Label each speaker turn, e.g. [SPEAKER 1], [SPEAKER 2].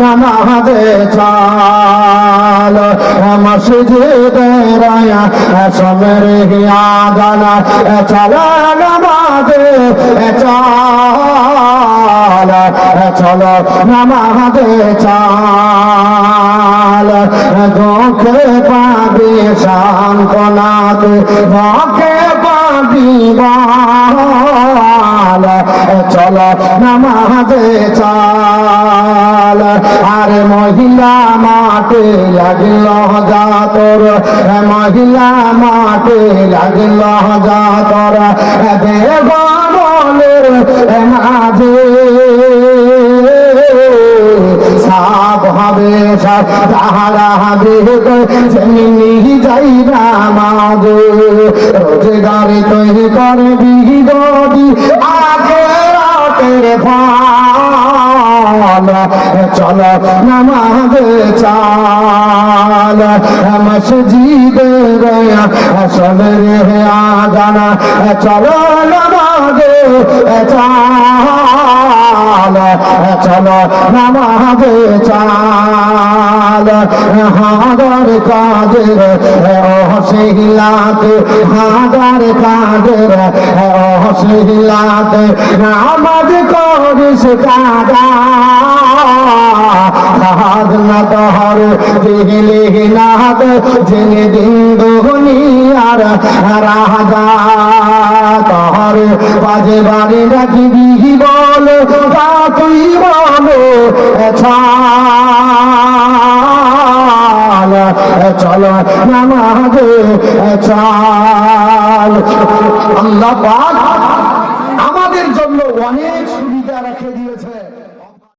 [SPEAKER 1] নামাজে চাল। মসজিদে রায়া সমের গানা চল নামাজে চাল। চলো নামাজে চাল। দুঃখে পাবি সান্ত্বনাতে, দুঃখে পাবি চলো নামাজে চাল। আর মহিলা মাঠে লাগল যা তোর। মহিলা মাঠে লাগল যা তোর। দেবানের মাঝে। হবে রোজগারে তৈরি করে বিগদি আগে রাতের ফাল চলো নামাজে চাল। মসজিদে রয়া সবরে আগানা। চলো নামাজে চাল। চলো নামাজে চাল হাজার কাজের অহসিলাত হাজার কাজের অহসিলাত নামাজ করিস কাজা সাহাদ না তহর দিলে নাদ জেনে দিন দুনিয়ার রাজা তহর বাজে বাড়ি রাখিবি বলো তুই বলো চাল চল নামাজে চাল। আল্লাহ আমাদের জন্য অনেক সুবিধা রেখে দিয়েছে।